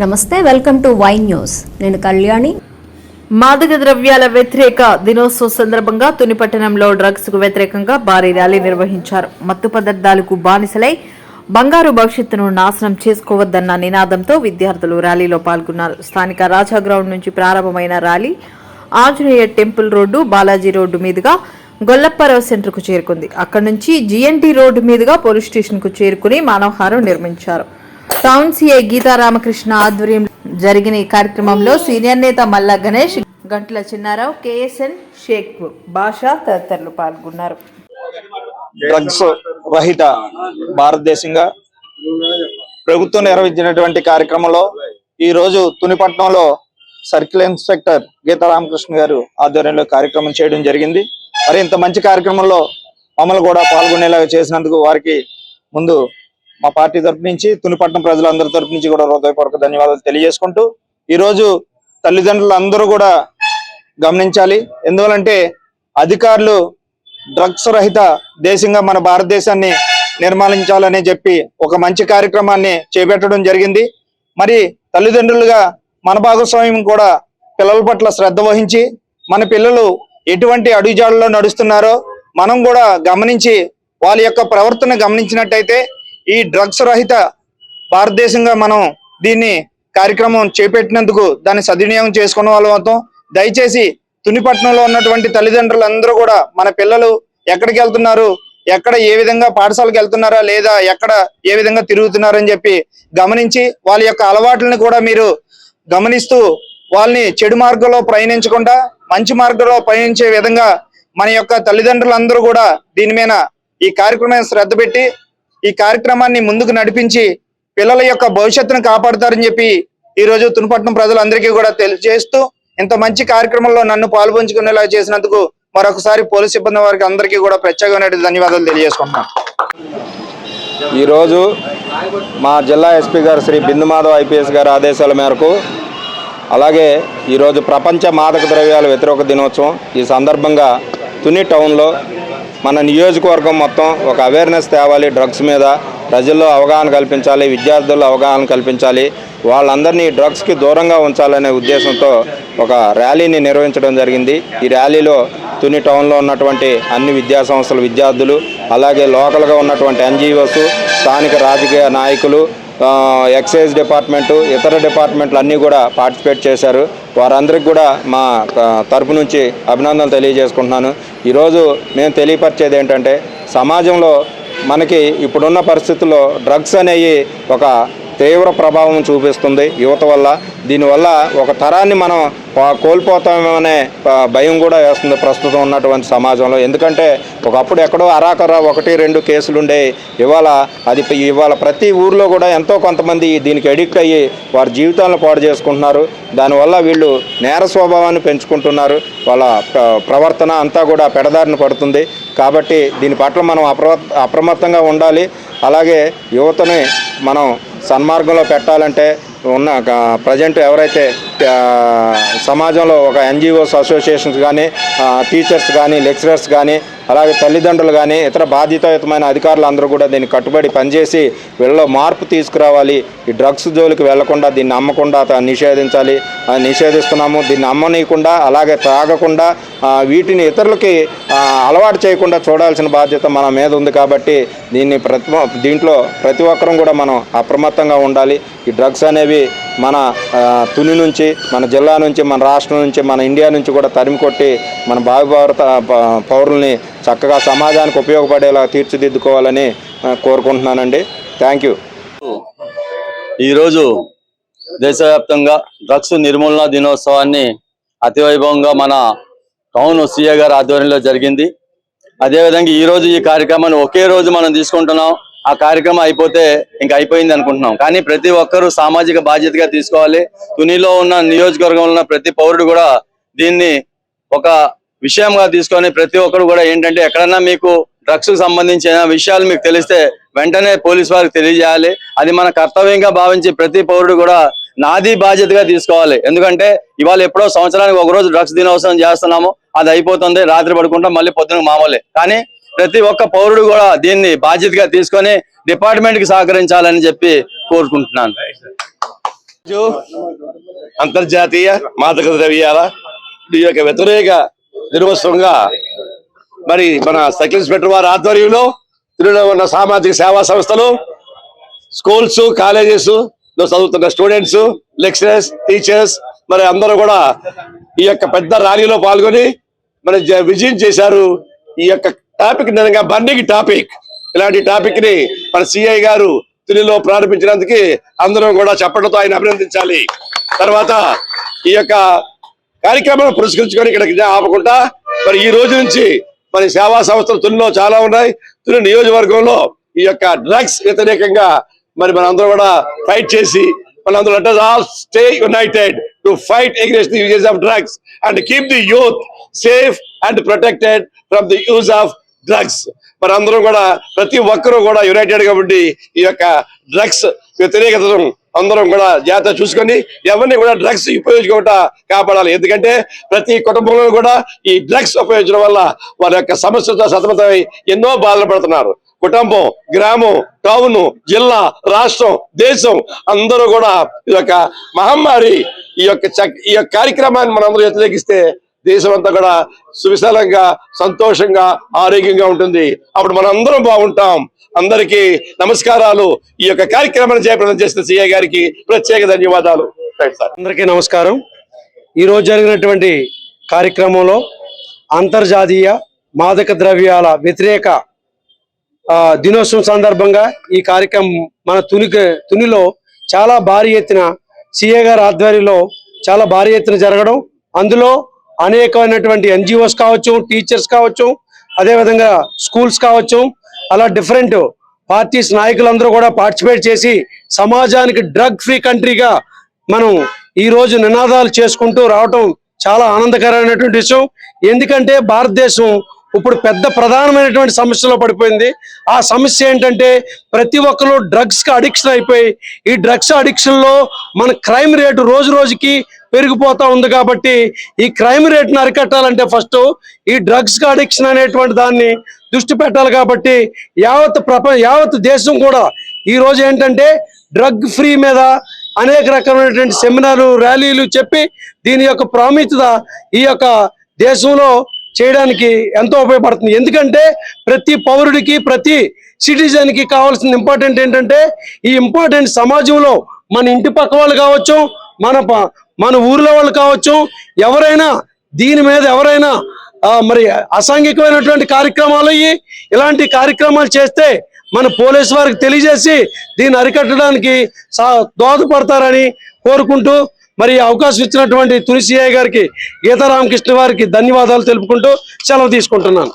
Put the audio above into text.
నమస్తే welcome to Y news. నేను కళ్యాణి. మాదక ద్రవ్యాల వ్యతిరేక దినోత్సవం సందర్భంగా తునిపట్టణంలో డ్రగ్స్కు వ్యతిరేకంగా భారీ ర్యాలీ నిర్వహించారు. మత్తు పదార్థాలకు బానిసలై బంగారు భవిష్యత్తును నాశనం చేసుకోవద్దన్న నినాదంతో విద్యార్థులు ర్యాలీలో పాల్గొన్నారు. స్థానిక రాజా గ్రౌండ్ నుంచి ప్రారంభమైన rally Anjaneya temple road Balaji road మీదుగా గొల్లప్పారావు సెంటర్కు చేరుకుంది. అక్కడి నుంచి జీఎన్టీ రోడ్డు మీదుగా పోలీస్ స్టేషన్కు చేరుకుని మానవహారం నిర్మించారు. టౌన్ సీఏ గీతా రామకృష్ణ ఆధ్వర్యం జరిగిన ఈ కార్యక్రమంలో సీనియర్ నేత మల్లా గణేష్ గంటల చిన్నారావు కేఎస్ఎన్ షేక్ బాషా తదితరులు పాల్గొన్నారు. డ్రగ్స్ రహిత భారతదేశంగా ప్రభుత్వం నిర్వహించినటువంటి కార్యక్రమంలో ఈ రోజు తునిపట్నంలో సర్కిల్ ఇన్స్పెక్టర్ గీతా రామకృష్ణ గారు ఆధ్వర్యంలో కార్యక్రమం చేయడం జరిగింది. మరి ఇంత మంచి కార్యక్రమంలో మమ్మల్ని కూడా పాల్గొనేలాగా చేసినందుకు వారికి ముందు మా పార్టీ తరపు నుంచి తునిపట్నం ప్రజలందరి తరపు నుంచి కూడా హృదయపూర్వక ధన్యవాదాలు తెలియజేసుకుంటూ ఈ రోజు తల్లిదండ్రులు అందరూ కూడా గమనించాలి. ఎందువలంటే అధికారులు డ్రగ్స్ రహిత దేశంగా మన భారతదేశాన్ని నిర్మాణించాలని చెప్పి ఒక మంచి కార్యక్రమాన్ని చేపట్టడం జరిగింది. మరి తల్లిదండ్రులుగా మన భాగస్వామ్యం కూడా పిల్లల పట్ల శ్రద్ధ వహించి మన పిల్లలు ఎటువంటి అడుగుజాడల్లో నడుస్తున్నారో మనం కూడా గమనించి వాళ్ళ యొక్క ప్రవర్తన గమనించినట్టయితే ఈ డ్రగ్స్ రహిత భారతదేశంగా మనం దీన్ని కార్యక్రమం చేపట్టినందుకు దాన్ని సద్వినియోగం చేసుకున్న వాళ్ళ మొత్తం దయచేసి తునిపట్నంలో ఉన్నటువంటి తల్లిదండ్రులందరూ కూడా మన పిల్లలు ఎక్కడికి వెళ్తున్నారు? ఎక్కడ ఏ విధంగా పాఠశాలకు వెళ్తున్నారా? లేదా ఎక్కడ ఏ విధంగా తిరుగుతున్నారని చెప్పి గమనించి వాళ్ళ యొక్క అలవాట్లను కూడా మీరు గమనిస్తూ వాళ్ళని చెడు మార్గంలో ప్రయాణించకుండా మంచి మార్గంలో ప్రయాణించే విధంగా మన యొక్క తల్లిదండ్రులందరూ కూడా దీని మీద ఈ కార్యక్రమం శ్రద్ధ పెట్టి ఈ కార్యక్రమాన్ని ముందుకు నడిపించి పిల్లల యొక్క భవిష్యత్తును కాపాడుతారని చెప్పి ఈ రోజు తునిపట్నం ప్రజలందరికీ కూడా తెలియజేస్తూ ఇంత మంచి కార్యక్రమంలో నన్ను పాల్పంచుకునేలా చేసినందుకు మరొకసారి పోలీస్ సిబ్బంది వారికి అందరికీ కూడా ప్రత్యేకమైన ధన్యవాదాలు తెలియజేసుకుంటున్నాను. ఈరోజు మా జిల్లా ఎస్పీ గారు శ్రీ బిందు మాధవ్ ఐపీఎస్ గారి ఆదేశాల మేరకు అలాగే ఈరోజు ప్రపంచ మాదక ద్రవ్యాల వ్యతిరేక దినోత్సవం ఈ సందర్భంగా తుని టౌన్లో మన నియోజకవర్గం మొత్తం ఒక అవేర్నెస్ తేవాలి డ్రగ్స్ మీద ప్రజల్లో అవగాహన కల్పించాలి విద్యార్థుల్లో అవగాహన కల్పించాలి. వాళ్ళందరినీ డ్రగ్స్కి దూరంగా ఉంచాలనే ఉద్దేశంతో ఒక ర్యాలీని నిర్వహించడం జరిగింది. ఈ ర్యాలీలో తుని టౌన్లో ఉన్నటువంటి అన్ని విద్యాసంస్థల విద్యార్థులు అలాగే లోకల్గా ఉన్నటువంటి ఎన్జిఓస్ స్థానిక రాజకీయ నాయకులు ఎక్సైజ్ డిపార్ట్మెంటు ఇతర డిపార్ట్మెంట్లు అన్నీ కూడా పార్టిసిపేట్ చేశారు. వారందరికీ కూడా మా తరపు నుంచి అభినందనలు తెలియజేసుకుంటున్నాను. ఈరోజు నేను తెలియపరిచేది ఏంటంటే సమాజంలో మనకి ఇప్పుడున్న పరిస్థితుల్లో డ్రగ్స్ అనేవి ఒక తీవ్ర ప్రభావం చూపిస్తుంది. యువత వల్ల దీనివల్ల ఒక తరాన్ని మనం కోల్పోతామేమనే కోల్పోతామనే భయం కూడా వేస్తుంది ప్రస్తుతం ఉన్నటువంటి సమాజంలో. ఎందుకంటే ఒకప్పుడు ఎక్కడో అరాకర ఒకటి రెండు కేసులుండే ఇవాళ అది ఇవాళ ప్రతి ఊర్లో కూడా ఎంతో కొంతమంది దీనికి అడిక్ట్ అయ్యి వారి జీవితాలను పాడు చేసుకుంటున్నారు. దానివల్ల వీళ్ళు నేర స్వభావాన్ని పెంచుకుంటున్నారు. వాళ్ళ ప్ర- ప్రవర్తన అంతా కూడా పెడదారిన పడుతుంది. కాబట్టి దీని పట్ల మనం అప్రమ అప్రమత్తంగా ఉండాలి. అలాగే యువతని మనం సన్మార్గంలో పెట్టాలంటే ఉన్న ప్రజెంట్ ఎవరైతే సమాజంలో ఒక ఎన్జిఓస్ అసోసియేషన్స్ కానీ టీచర్స్ కానీ లెక్చరర్స్ కానీ అలాగే తల్లిదండ్రులు కానీ ఇతర బాధ్యతాయుతమైన అధికారులు అందరూ కూడా దీన్ని కట్టుబడి పనిచేసి వీళ్ళలో మార్పు తీసుకురావాలి. ఈ డ్రగ్స్ జోలికి వెళ్ళకుండా దీన్ని అమ్మకుండా నిషేధించాలి. నిషేధిస్తున్నాము. దీన్ని అమ్మనీయకుండా అలాగే తాగకుండా వీటిని ఇతరులకి అలవాటు చేయకుండా చూడాల్సిన బాధ్యత మన మీద ఉంది కాబట్టి దీన్ని ప్రతి దీంట్లో ప్రతి ఒక్కరం కూడా మనం అప్రమత్తంగా ఉండాలి. ఈ డ్రగ్స్ అనేవి మన తుని నుంచి మన జిల్లా నుంచి మన రాష్ట్రం నుంచి మన ఇండియా నుంచి కూడా తరిమి కొట్టి మన భావి భారత ప- పౌరుల్ని చక్కగా సమాజానికి ఉపయోగపడేలా తీర్చిదిద్దుకోవాలని కోరుకుంటున్నానండి. థ్యాంక్ యూ ఈరోజు దేశవ్యాప్తంగా డ్రగ్స్ నిర్మూలన దినోత్సవాన్ని అతివైభవంగా మన టౌన్ సీఏ గారి ఆధ్వర్యంలో జరిగింది. అదేవిధంగా ఈ రోజు ఈ కార్యక్రమాన్ని ఒకే రోజు మనం తీసుకుంటున్నాం. ఆ కార్యక్రమం అయిపోతే ఇంకా అయిపోయింది అనుకుంటున్నాం. కానీ ప్రతి ఒక్కరూ సామాజిక బాధ్యతగా తీసుకోవాలి. తునిలో ఉన్న నియోజకవర్గంలో ఉన్న ప్రతి పౌరుడు కూడా దీన్ని ఒక విషయంగా తీసుకొని ప్రతి ఒక్కరు కూడా ఏంటంటే ఎక్కడన్నా మీకు డ్రగ్స్కు సంబంధించిన విషయాలు మీకు తెలిస్తే వెంటనే పోలీస్ వారికి తెలియజేయాలి. అది మన కర్తవ్యంగా భావించి ప్రతి పౌరుడు కూడా నాది బాధ్యతగా తీసుకోవాలి. ఎందుకంటే ఇవాళ ఎప్పుడో సంవత్సరానికి ఒక రోజు డ్రగ్స్ దినోత్సవం చేస్తున్నాము. అది అయిపోతుంది. రాత్రి పడుకుంటాం. మళ్ళీ పొద్దున మామూలే. కానీ ప్రతి ఒక్క పౌరుడు కూడా దీన్ని బాధ్యతగా తీసుకొని డిపార్ట్మెంట్కి సహకరించాలని చెప్పి కోరుకుంటున్నాను. అంతర్జాతీయ మాదక ద్రవ్యాల ఈ యొక్క వ్యతిరేక దినోత్సవంగా మరి మన సైకిల్ ఇన్స్పెక్టర్ వారి ఆధ్వర్యంలో తిరులో ఉన్న సామాజిక సేవా సంస్థలు స్కూల్స్ కాలేజెస్లో చదువుతున్న స్టూడెంట్స్ లెక్చరర్స్ టీచర్స్ మరి అందరూ కూడా ఈ యొక్క పెద్ద ర్యాలీలో పాల్గొని మరి జ- విజయం చేశారు ఈ యొక్క టాపిక్ నిజంగా బర్నింగ్ టాపిక్ ఇలాంటి టాపిక్ని మన సిఐ గారు తునిలో ప్రారంభించినందుకు అందరం కూడా చెప్పడంతో ఆయన అభినందించాలి. తర్వాత ఈ యొక్క కార్యక్రమాన్ని పురస్కరించుకొని ఇక్కడ ఆపకుండా మరి ఈ రోజు నుంచి మరి సేవా సంస్థలు తునిలో చాలా ఉన్నాయి. తుని నియోజకవర్గంలో ఈ యొక్క డ్రగ్స్ వ్యతిరేకంగా మరి మనందరూ కూడా ఫైట్ చేసి మనందరూ let all stay united to fight against the uses of drugs and keep the youth safe and protected from the use of drugs మరి అందరం కూడా ప్రతి ఒక్కరూ కూడా యునైటెడ్ కాబట్టి ఈ యొక్క డ్రగ్స్ వ్యతిరేకతను అందరం కూడా జాగ్రత్త చూసుకొని ఎవరిని కూడా డ్రగ్స్ ఉపయోగించుకోకుండా కాపాడాలి. ఎందుకంటే ప్రతి కుటుంబంలో కూడా ఈ డ్రగ్స్ ఉపయోగించడం వల్ల వారి యొక్క సమస్యలతో సతమతమై ఎన్నో బాధలు పడుతున్నారు. కుటుంబం గ్రామం టౌన్ జిల్లా రాష్ట్రం దేశం అందరూ కూడా ఈ యొక్క మహమ్మారి ఈ యొక్క ఈ యొక్క కార్యక్రమాన్ని మనందరూ వ్యతిరేకిస్తే దేశం అంతా కూడా సువిశాలంగా సంతోషంగా ఆరోగ్యంగా ఉంటుంది. అప్పుడు మనం అందరం బాగుంటాం. అందరికీ నమస్కారాలు. ఈ యొక్క కార్యక్రమాన్ని చేపట్టడం చేసిన సిఐ గారికి ప్రత్యేక ధన్యవాదాలు. అందరికీ నమస్కారం. ఈరోజు జరిగినటువంటి కార్యక్రమంలో అంతర్జాతీయ మాదక ద్రవ్యాల వ్యతిరేక దినోత్సవం సందర్భంగా ఈ కార్యక్రమం మన తుని తునిలో చాలా భారీ ఎత్తున సిఏ గారి ఆధ్వర్యంలో చాలా భారీ ఎత్తున జరగడం. అందులో అనేకమైనటువంటి ఎన్జిఓస్ కావచ్చు టీచర్స్ కావచ్చు అదేవిధంగా స్కూల్స్ కావచ్చు అలా డిఫరెంట్ పార్టీస్ నాయకులందరూ కూడా పార్టిసిపేట్ చేసి సమాజానికి డ్రగ్ ఫ్రీ కంట్రీగా మనం ఈ రోజు నినాదాలు చేసుకుంటూ రావటం చాలా ఆనందకరమైనటువంటి విషయం. ఎందుకంటే భారతదేశం ఇప్పుడు పెద్ద ప్రధానమైనటువంటి సమస్యలో పడిపోయింది. ఆ సమస్య ఏంటంటే ప్రతి ఒక్కరు డ్రగ్స్కి అడిక్షన్ అయిపోయి ఈ డ్రగ్స్ అడిక్షన్లో మన క్రైమ్ రేటు రోజు రోజుకి పెరిగిపోతా ఉంది కాబట్టి ఈ క్రైమ్ రేట్ను అరికట్టాలంటే ఫస్ట్ ఈ డ్రగ్స్ అడిక్షన్ అనేటువంటి దాన్ని దృష్టి పెట్టాలి కాబట్టి యావత్ ప్రపంచ యావత్ దేశం కూడా ఈ రోజు ఏంటంటే డ్రగ్ ఫ్రీ మీద అనేక రకమైనటువంటి సెమినార్లు ర్యాలీలు చెప్పి దీని యొక్క ప్రాముఖ్యత ఈ యొక్క దేశంలో చేయడానికి ఎంతో ఉపయోగపడుతుంది. ఎందుకంటే ప్రతి పౌరుడికి ప్రతి సిటిజన్కి కావాల్సిన ఇంపార్టెంట్ ఏంటంటే ఈ ఇంపార్టెంట్ సమాజంలో మన ఇంటి పక్క వాళ్ళు కావచ్చు మన ప- మన ఊర్లో వాళ్ళు కావచ్చు ఎవరైనా దీని మీద ఎవరైనా మరి అసాంఘికమైనటువంటి కార్యక్రమాలు అయ్యి ఇలాంటి కార్యక్రమాలు చేస్తే మన పోలీసు వారికి తెలియజేసి దీన్ని అరికట్టడానికి దోహదపడతారని కోరుకుంటూ మరి అవకాశం ఇచ్చినటువంటి తులసిఐ గారికి గీతారామకృష్ణ వారికి ధన్యవాదాలు తెలుపుకుంటూ సెలవు తీసుకుంటున్నాను.